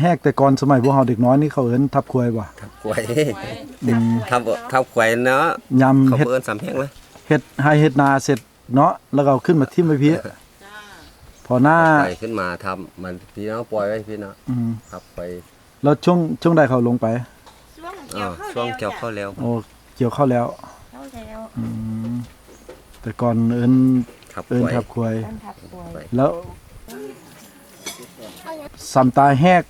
แหกแต่ก่อนสมัยพวกเฮาเด็กน้อยนี่เขาเอิ้นทับควยบ่ทับกล้วยทับทับกล้วยเนาะยำเขาเฮ็ดเปิ้นสำแพงไหมเฮ็ดให้เฮ็ดนาเสร็จเนาะแล้วก็เอาขึ้นมาทิ่มไว้พี่พอหน้าปล่อยขึ้นมาทำมันพี่น้องปล่อยไว้พี่เนาะอืมทับไป แล้วช่วงช่วงใดเขาลงไป ช่วงอ่าเกี่ยวข้าวช่วงเกี่ยวข้าวแล้วโอ้เกี่ยวเข้าวแล้วเข้าแล้วอืมแต่ก่อนเอิ้นทับกเอิ้นล้วยทับควยต้นทับป่วยแล้วสำตายแหก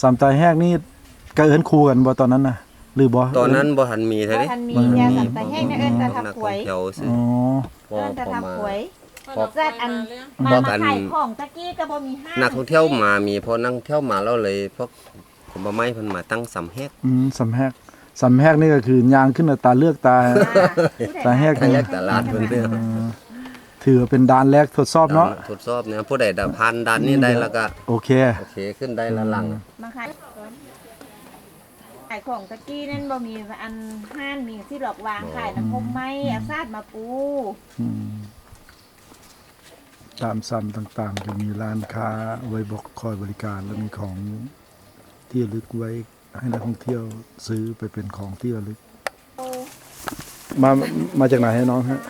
สำตายแหกนี่ก็เอิ้นคู่กันบ่ตอนนั้นน่ะหรือบ่ตอนนั้นบ่ทันมีเท่าก็นี้ทันมีมันมียาสับไตแห้งนะเอิ้นแต่ทับนักป่ท่วอยงเที่ยวซื้ออ๋อ พอเอิ้นแต่พอทับมาป่วย พอ จัดอัน มาบอกมากันขายของตะกี้ก็บ่มีห้างนักท่องเที่ยวมามีพอนักท่องเที่ยวมาแล้วเลย พวกผมบ่ไม้เพิ่นมาตั้งสำแฮก อืมสำแหกสำแหกนี่ก็คือยางขึ้นมาตาเลือกตา ตาแหกแยกตลาดเพิ่นเด้อเออ ถือว่าเป็นด่านแรกทดสอบเนาะทดสอบเนี่ยผู้ใดดับพันด้านนี้ได้แล้วก็โอเคโอเคขึ้นได้ละหลังมาขายขายของตะกี้นั่นบ่มีอันห้านมีที่หลอกวางขายน้ำพมไม้เอาซาดมาปูอืมตามซ้ำต่างๆ จะมีร้านค้าไว้บอกคอยบริการแล้วมีของที่ระลึกไว้ให้นักท่องเที่ยวซื้อไปเป็นของที่ระลึก มามาจากไหนให้น้องฮะ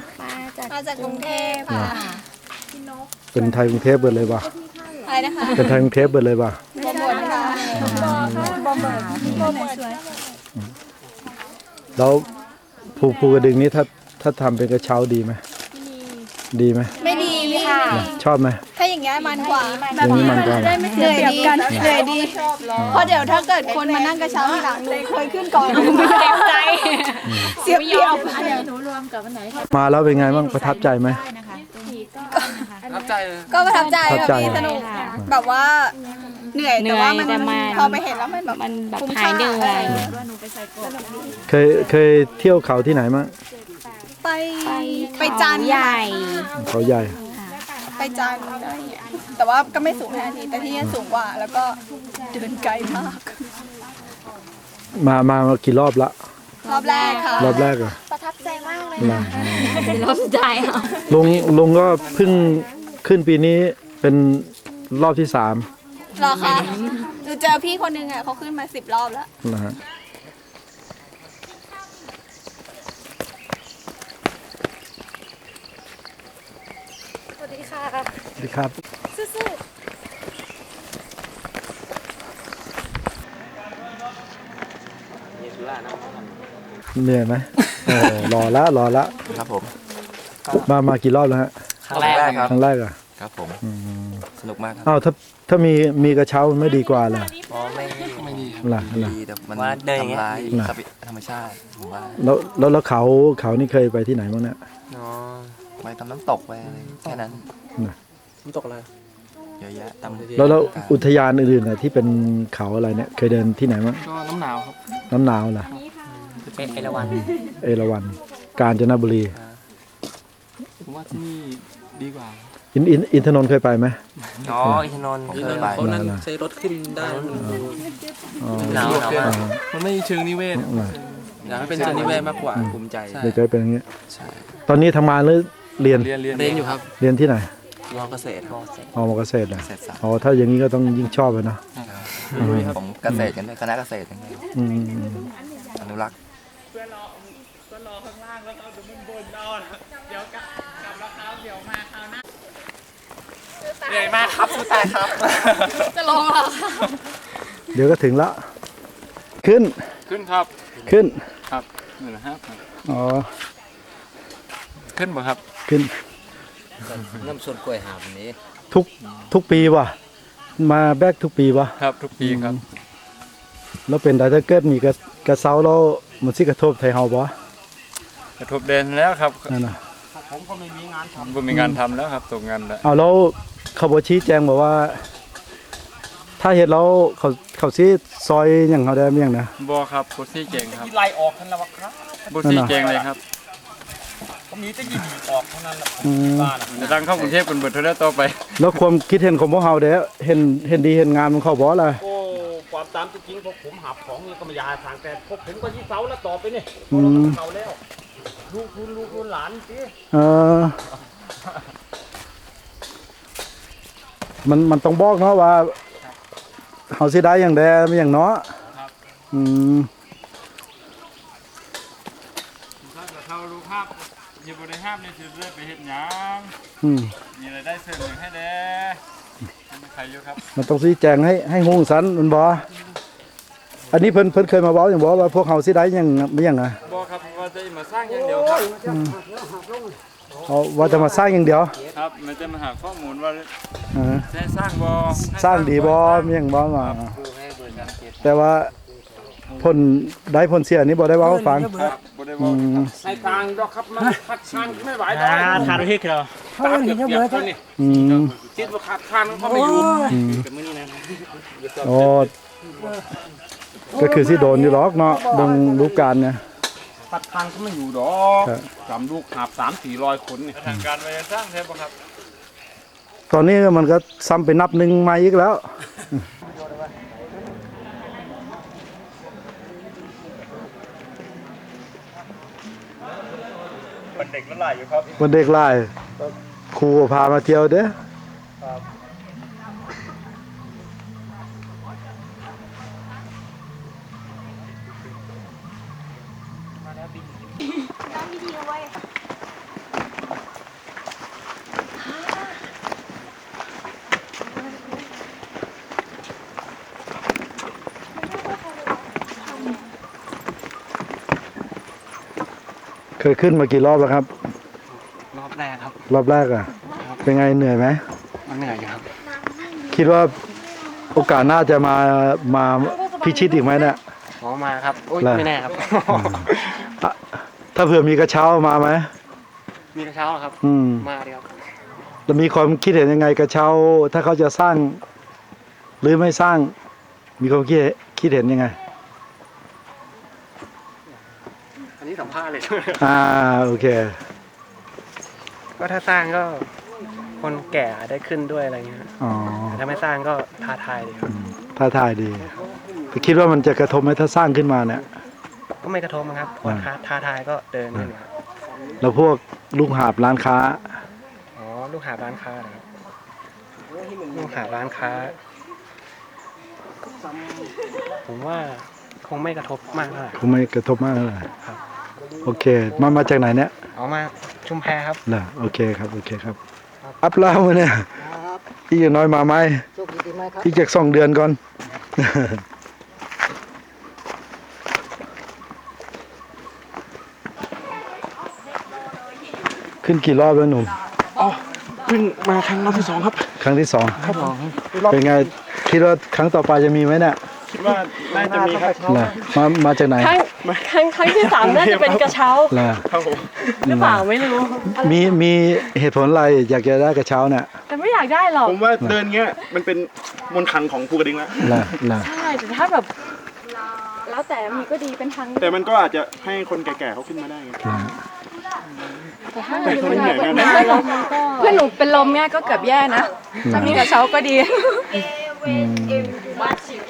มาจากกรุงเทพค่ะเป็นไทยกรุงเทพเบิดเลยป่ะอะไรนะคะเป็นไทยกรุงเทพเบิดเลยป่ะโปรโมทนะคะโปรโมทโปรโมทสวยแล้วภูภูกระดึงนี้ถ้าถ้าทำเป็นกระเช้าดีไหมดีไหมไม่ดีค่ะ ชอบไหมถ้า อย่างเงี้ยมันกว่าอย่างนี้มันกว่าเหนื่อยดีเหนื่อยดีเพราะเดี๋ยวถ้าเกิดคนมานั่งกระเช้าทีหลังหนูเคยขึ้นก่อนหนูไม่เต็มใจเสียเปรียบมาแล้วเป็นไงบ้างประทับใจไหมก็ประทับใจประทับใจค่ะพี่สนุกแบบว่าเหนื่อยแต่ว่ามันเหนื่อยแต่มัน พอไปเห็นแล้วมันแบบมันแบบคุ้มหายเหนื่อยเคยเคยเที่ยวเขาที่ไหนมั้งไปไปจันทร์ใหญ่เขาใหญ่ ไปจันทร์อะไรอย่างเงี้ยแต่ว่าก็ไม่สูงขนาดนี้แต่ที่นี่สูงกว่า แล้วก็เดินไกลมาก มามามากี่รอบละ รอบแรกค่ะ รอบแรกเหรอประทับใจมากเลยนะรถใจอะลุงลุงก็เพิ่งขึ้นปีนี้เป็นรอบที่สาม เหรอคะหนูเจอพี่คนนึงอะเขาขึ้นมาสิบรอบแล้ว นะฮะ สวัสดีค่ะสวัสดีครับสู้เหนื่อยไหมโอ้รอละรอละครับผมมามากี่รอบแล้วฮะครั้งแรกครับครั้งแรกอะครับผมสนุกมากครับอ้าวถ้าถ้ามีมีกระเช้ามันไม่ดีกว่าล่ะอ๋อไม่ไม่ดีล่ะล่ะดีแต่มันว่าเดินอย่างเงี้ยทำร้ายน่ะทรัพยธรรมชาติผมว่าแล้วแล้วแล้วเขาเขานี่เคยไปที่ไหนบ้างเนี่ยอ๋อ ไปทำน้ำตกไปอะไรแค่นั้นน่ะน้ำตกอะไรเยอะแยะตามแล้วแล้วอุทยานอื่นๆน่ะที่เป็นเขาอะไรเนี่ยเคยเดินที่ไหนบ้างก็น้ำหนาวครับน้ำหนาวล่ะเป็นเอราวันเอราวัณกาญจนบุรีผมว่าที่นี่ดีกว่าอินอินอินทนนท์เคยไปไหมอ๋ออินทนนท์ผมเคเคยยไปไปเพราะนั้นน่ะใช้รถขึ้นได้อ๋อหนาวหนาวมากอ่ามันไม่เชิงนิเวศน่ะอยากให้เป็นเชิงนิเวศมากกว่าภูมิใจเดี๋ยวจะเป็นอย่างเงี้ยใช่ตอนนี้ทำงานหรือ เรียนเรียนเรียนเรียนอยู่ครับเรียนที่ไหนมอเกษตรครับอ๋อมอเกษตรนะเกษตรศาสตร์อ๋อถ้าอย่างนี้ก็ต้องยิ่งชอบเลยเนอะผมเกษตรกันด้วยคณะเกษตรกันด้วยอืมอนุรักษ์เหนื่อยมากครับสู้ตายครับ จะลงเหรอคะเดี๋ยวก็ถึงละ ขึ้นขึ้นครับขึ้นครับนี่นะครับอ๋อขึ้นบ่ครับ ขึ้น น้ำส้นกล้วยหามนี้ ทุกทุกปีวะมาแบกทุกปีวะครับ ทุกปีครับ แล้วเป็นแต่ถ้าเกิดมีกระกระเซาแล้วมันสิกระทบไทยเฮาบ่กระทบเด่นแล้วครับนั่นน่ะผมก็ไม่มีงานทำผมมีงานทำแล้วครับตกงานแล้วเอาแล้วเขาบ่ชี้แจงบอกว่า ถ้าเฮ็ดแล้วเขาเขาสิซอยหยังเขาได้มั้ยหยังนะบอครับบุซี่เก่งครับไล่ออกทันแล้วครับบุซี่เก่งเลยครับ อืมจะดังเข้ากรุงเทพกันเบิดเท่านั้นต่อไป แล้วความคิดเห็นของพวกเฮาเด้อเห็นเห็นดีเห็นงามของเขาบ่ล่ะโอ้ความตามจริงๆพวกผมหับของนี่ก็ไม่อยากหาทางแต่พวกผมก็ยี่เสาแล้วต่อไปนี่อืมเสาแล้ว ลูกคุณลูกคุณหลานสิเออ มันมันต้องบอกเนาะว่าเฮาสิได้อย่างแดไม่อย่างเนาะอืม ถ้าจะเข้ารูปภาพ อยู่บนในภาพนี่จะได้ไปเห็นยังอืมมีอะไรได้เสริมหนึ่งให้เด้ไม่ใครอยู่ครับมันต้องสิแจงให้ให้ฮู้สันมันบ่อันนี้เพิ่นเพิ่นเคยมาเว้าอย่างบ่ว่าพวกเฮาสิได้อย่างไม่อย่างอะบอกครับว่าจะมาสร้างอย่างเดียวครับเอาว่าจะมาสร้างอย่างเดียวครับมันจะมาหาข้อมูลว่าเออจะสร้างบอสร้างดีบ่มีอย่างบ่มาแต่ว่า ผลได้ผลเสียนี่บ่ได้เว้าให้ฟังครับบ่ได้บอือกมใส่กลางดอกครับมันขาดคานไม่ไหวดอกขาดเฮกเหรอตามเกือบเกือบเท่านี้อืมคิดว่าขาดคานเขาไม่อยู่อืมโอ้ก็คือสิโดนอยู่หรอกเนาะเบิ่งรูปการเนี่ยขาดคานเขาไม่อยู่ดอกครับสามลูกหาบสามสี่ร้อยคนนี่ทางการไปจะสร้างเทปบ่ครับตอนนี้มันก็ซ้ำไปนับหนึ่งมาอีกแล้ว เด็กละลายอยู่ครับวันเด็กไล่ครูก็พามาเที่ยวเด้อเค ยขึ้นมากี่รอบแล้วครับ รอบแรกครับ รอบแรกอะ เป็นไงเหนื่อยไหมมันเหนื่อยอยู่ครับ คิดว่าโอกาสหน้าจะมามาพิชิตอีกไหมเนี่ย ขอมาครับ โอ้ยแล้ว ไม่แน่ครับ อะถ้าเผื่อมีกระเช้ามาไหมมีกระเช้าครับ อืมมาดีครับแล้วมีความคิดเห็นยังไงกระเช้า ถ้าเขาจะสร้าง หรือไม่สร้าง มีความคิดคิดเห็นยังไง อันนี้ สัมภาษณ์เลยอ่าโอเค ก็ถ้าสร้างก็ คนแก่ได้ขึ้นด้วยอะไรเงี้ยอ๋อแต่ถ้าไม่สร้างก็ท้าทายดีครับ ท้าทายดีแต่คิดว่ามันจะกระทบไหมถ้าสร้างขึ้นมาเนี่ย ก็ไม่กระทบมั้งครับพอท้าท้าทายก็เดินขึ้นครับแล้วพวกลูกหาบร้านค้า อ๋อ ลูกหาบร้านค้าเหรอครับลูกหาบร้านค้า ผมว่าคงไม่กระทบมากเท่าไหร่ คงไม่กระทบมากเลยครับ โอเค มามาจากไหนเนี่ยเอามาชุมแพครับน่ะโอเคครับ โอเคครับ อัพแล้วมาเนี่ยอีกอย่างน้อยมาไหมอีกจากสองเดือนก่อน ขึ้นกี่รอบแล้วหนุ่มเพิ่งมาครั้งรอบที่สองครับ ครั้งที่สองเป็นไง คิดว่าครั้งต่อไปจะมีไหมเนี่ย คิดว่าน่าจะมีครับน่ะมา มาจากไหน ครั้ง ครั้งครั้งที่สามน่าจะเป็นกระเช้าล่ะครับผมหรือเปล่าไม่รู้มีมีเหตุผลอะไรอยากจะได้กระเช้าเนี่ยแต่ไม่อยากได้หรอกผมว่าเดินเงี้ยมันเป็นมนต์ขลังของภูกระดึงแล้วล่ะล่ะใช่แต่ถ้าแบบแล้วแต่มีก็ดีเป็นทางแต่มันก็อาจจะให้คนแก่ๆเขาขึ้นมาได้ไงล่ะแต่ถ้าแต่เขาเหนื่อยกันเพื่อนหนูเพื่อนหนูเป็นลมเนี่ยก็เกือบแย่นะถ้ามีกระเช้าก็ดีอืม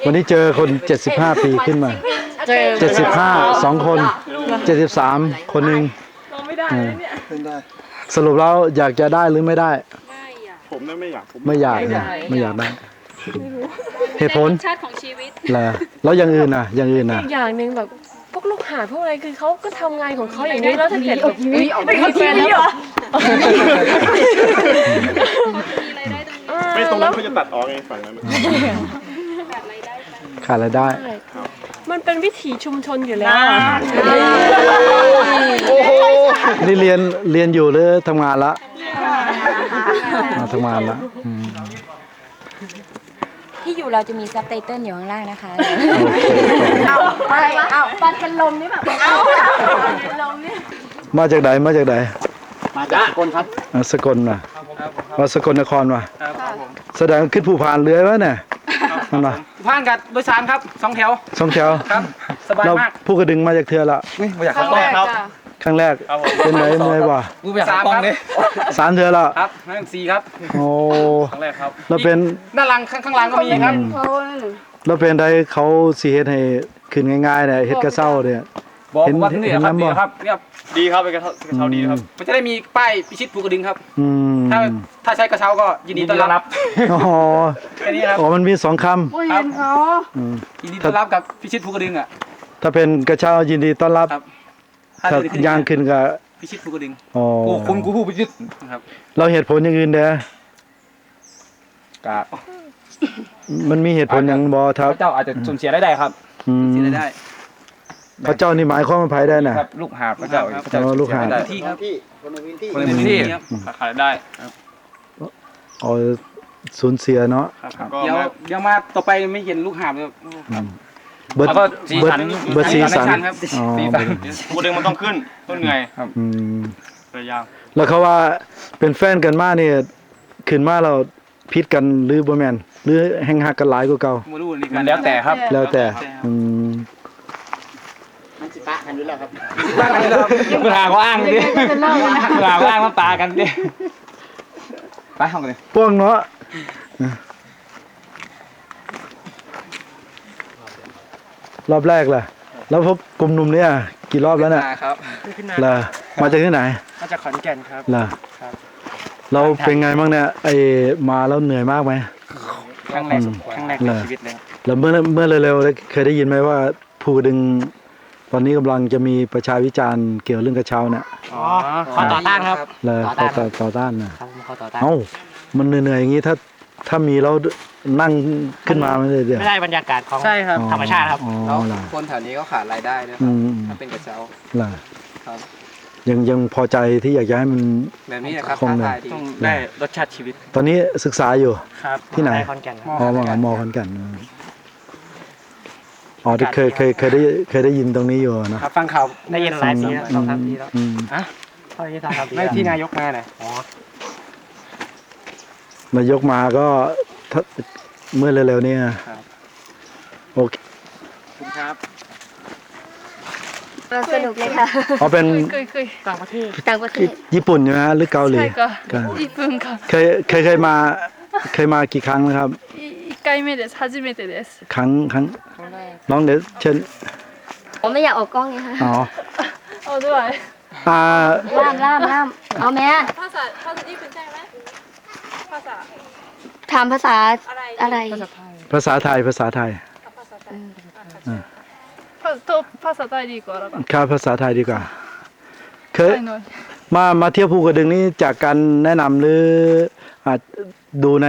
วันนี้เจอคน 75 ปีขึ้นมา เจอ75สองคน 73 คนหนึ่งเราไม่ได้เลยเนี่ยสรุปแล้วอยากจะได้หรือไม่ได้ ผมน่ะไม่อยากผมไม่อยากนะไม่อยากได้เหตุผลชาติของชีวิตแหละแล้วอย่างอื่นน่ะอย่างอื่นน่ะอีกอย่างหนึ่งแบบพวกลูกหาพวกอะไรคือเขาก็ทำงานของเขาอย่างนี้แล้วถ้าเกิดแบบอุ๊ยไม่มีแฟนแล้ว ไม่ตรงนั้นเขาจะตัดออกไงฝั่งนั้นน่ะขาดรายได้ มันเป็นวิถีชุมชนอยู่แล้วนี่เรียนเรียนอยู่หรือทำงานละมาทำงานละอืมที่อยู่เราจะมีซับไตเติลอยู่ข้างล่างนะคะโอเคขอบคุณเอาเอาปันเป็นลมนี่แบบเอามาจากไหนมาจากไหนมาจากสกลครับอะสกลน่ะ มาสกลนครว่ะแสดงขึ้นภูพานเรืยวะเนี่ยนั่นน่ะผ่านกับโดยสารครับสองแถวสองแถวครับ สบายเรามากผู้กระดึงมาจากเทือละไม่อยากครั้งแรกครับครั้งแรกเป็นไหนเมื่อยบ่กูอยากกล้องเลยสามเทือละครับนั่นสี่ครับโอ้ครั้งแรกครับแล้วเป็นด้านหลังข้างข้างหลังก็มีครับแล้วเป็นได้เขาสีเฮ็ดให้ขึ้นง่ายๆเนี่ยเฮ็ดกระเซ้าเนี่ย บอกเห็นว่าที่นี่เห็นครับน้ำดีบ่ครับเนี่ยดีครับเป็นกระเช้ากระเช้าดีนะครับ มันจะได้มีป้ายพิชิตภูกระดึงครับ อืมถ้าถ้าใช้กระเช้าก็ยินดีต้อนรับอ๋อแค่นี้ครับ อ๋อมันมีสองคโอ้ยเห็นเขาำอืมยินดีต้อนรับกับพิชิตภูกระดึงอะ ถ้าเป็นกระเช้ายินดีต้อนรับครับ ถ้าเดินขึ้นย่างขึ้นก็พิชิตภูกระดึงอ๋อกูคุณกูผู้พิชิตนะครับเราเหตุผลอย่างอื่นเด้อกะมันมีเหตุผลอย่างบอคพรับระเจ้าอาจจะสูญเสียได้ได้ครับอืมเสียได้ พระเจ้านี่หมายความว่าไผได้น่ะ ครับลูกหาบพระเจ้าครับพระเจ้าอ๋อลูกหาบ เสียได้ที่ครับที่คนในพื้นที่ คนในพื้นที่ครับขายได้ครับอ๋อสูญเสียเนาะครับเดี๋ยวเดี๋ยวมาต่อไปไม่เห็นลูกหาบเลยเบิด แล้วก็สีเบิดสัน เบิดสีสัน ครับอ๋อสีสัน กูดึงมันต้องขึ้นต้นเหนื่อยครับอืมพยายามแล้วเขาว่าเป็นแฟนกันมาเนี่ยขึ้นมาเราพิดกันหรือบ่แม่นหรือแห่งหักกันหลายกว่าเก่า มาดูนี่กันแล้วแต่ครับ แล้วแต่อืมมันสิ ปะกันอยู่แล้วครับปะกันอยู่แล้วครับเวลาก็อ้างดิเวลาก็อ้างมันปากันดิไปห้องกันเลยพวกเนาะรอบแรกล่ะ แล้วพบกลุ่มหนุ่มเนี่ยกี่รอบแล้วเนี่ยครับขึ้นนาล่ะมาจากที่ไหน มาจากขอนแก่นครับล่ะครับเราเป็นไงบ้างเนี่ยไอมาแล้วเหนื่อยมากไหมครั้งแรกครั้งแรกในชีวิตเลยครับแล้วเมื่อเมื่อเร็วๆได้เคยได้ยินไหมว่าภูกระดึง ตอนนี้กำลังจะมีประชาวิจารณ์เกี่ยวเรื่องกระเช้าเนี่ยอ๋อขอต่อต้านครับ เลยต่ต่ออต้าน ต่อต่อต้านนะครับผมขอต่อต้านเอ้ามันเหนื่อยๆอย่างนี้ถ้าถ้ามีแล้วนั่งขึ้นมาไม่ได้เดี๋ยว ไม่ได้บรรยากาศของใช่ครับอ๋อธรรมชาติครับอ๋อแล้วล่ะ คนแถวนี้ก็ขาดรายได้นะคอืรับม ถ้าเป็นกระเช้าล่ะครับ ยังยังพอใจที่อยากจะให้มัน แบบนี้นะครับคงท้าเลย ทายดีต้องได้รสชาติชีวิตตอนนี้ศึกษาอยู่ครับที่ไหนมหาลัยขอนแก่นครับอ๋อมอมอขอนแก่น อ๋อที่เคยเคยเคยได้เคยได้ยินตรงนี้อยู่นะครับฟังข่าวได้ยินหลายทีแล้วสองสามทีแล้วอืมอะพอได้ยินสองสามทีไม่ที่นายกมาน่ะอ๋อนายกมาก็ถ้าเมื่อเร็วๆเนี่ยโอเคคุณครับสนุกเลยค่ะอ๋อเป็นเคยเคยต่างประเทศต่างประเทศญี่ปุ่นใช่ไหมฮะหรือเกาหลีใช่ค่ะก็1分間เคยเคยเคยมาเคยมากี่ครั้งนะครับ1回目です初めてです ครั้งครั้งน้องเดี๋ยวเชิญ ผมไม่อยากออกกล้องไงคะ อ๋อ เอาด้วย อ่า ล่ามล่ามล่ามเอาแม่ ภาษาภาษาญี่ปุ่นใช่ไหมภาษา ถามภาษาอะไร ภาษาไทยภาษาไทย ภาษาとภาษาไทยดีกว่าแล้วกัน ครับภาษาไทยดีกว่า เคย ไทยหน่อย มามาเที่ยวภูกระดึงนี้จากการแนะนำหรืออาจดูใน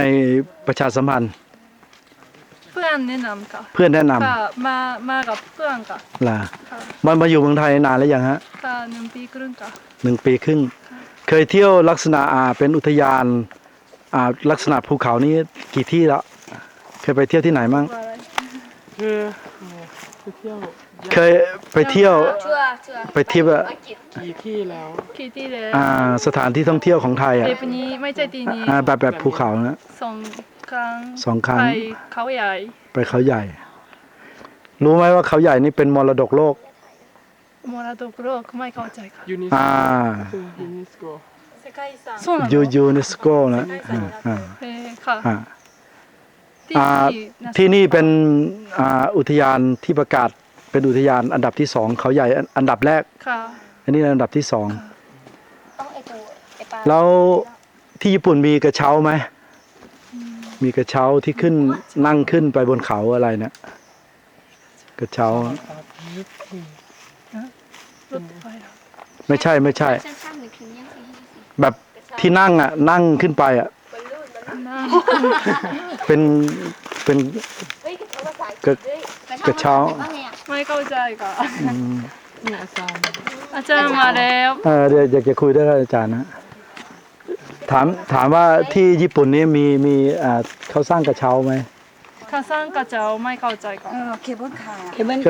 ประชาสัมพันธ์ เพื่ อนแนะนำค่ะเพื่อนแนะนำค่ะมามากับเพื่อนค่ะล่ะค่ะมันมาอยู่เมืองไทยนานแล้วยังฮะค่ะหนึ่งปีครึ่งค่ะ หนึ่งปีครึ่งเคยเที่ยวลักษณะอ่าเป็นอุทยานอ่าลักษณะภูเขานี้กี่ที่แล้วเคยไปเที่ยวที่ไหนมั่งว่าอะไรคือไปเที่ยวเคยไปเที่ยวชัวชัวไปเที่ยวอะกี่ที่แล้ว คิดที่เลยอ่าสถานที่ท่องเที่ยวของไทยอะเทปนี้ไม่ใช่ที่นี้อ่าแบบแบบภูเขานะสองครั้งสองครั้งไปเขาใหญ่ ไปเขาใหญ่ รู้ไหมว่าเขาใหญ่นี่เป็นมรดกโลก มรดกโลกไม่เข้าใจค่ะ ยูนิส อ่า ยูนิสโก そうなの ยูยูเนสโกนะอ่าอ่า เออค่ะ อ่า ที่ อ่า นะ ที่นี่เป็นอ่าอุทยานที่ประกาศเป็นอุทยานอันดับที่สองเขาใหญ่อันอันดับแรก ค่ะ อันนี้อันดับที่สอง ต้องไอตัวไอปลา แล้วที่ญี่ปุ่นมีกระเช้าไหม มีกระเช้าที่ขึ้นนั่งขึ้นไปบนเขาอะไรนะกระเช้ารถไฟเหรอไม่ใช่ไม่ใช่ช่างๆหนึ่งถึงยังไงแบบที่นั่งอะ นั่งขึ้นไปอะนั่งเป็นเป็นเฮ้ยภาษากระกระเช้าว่าไงอะไม่เข้าใจค่ะอืมอาจารย์มาแล้วเออเดี๋ยวอยากจะคุยด้วยกับอาจารย์นะ ถามถามว่าที่ญี่ปุ่นนี้มีมีอ่าเขาสร้างกระเช้าไหมข้าสร้างกระเจ้าไม่เข้าใจค่ะเคเบิล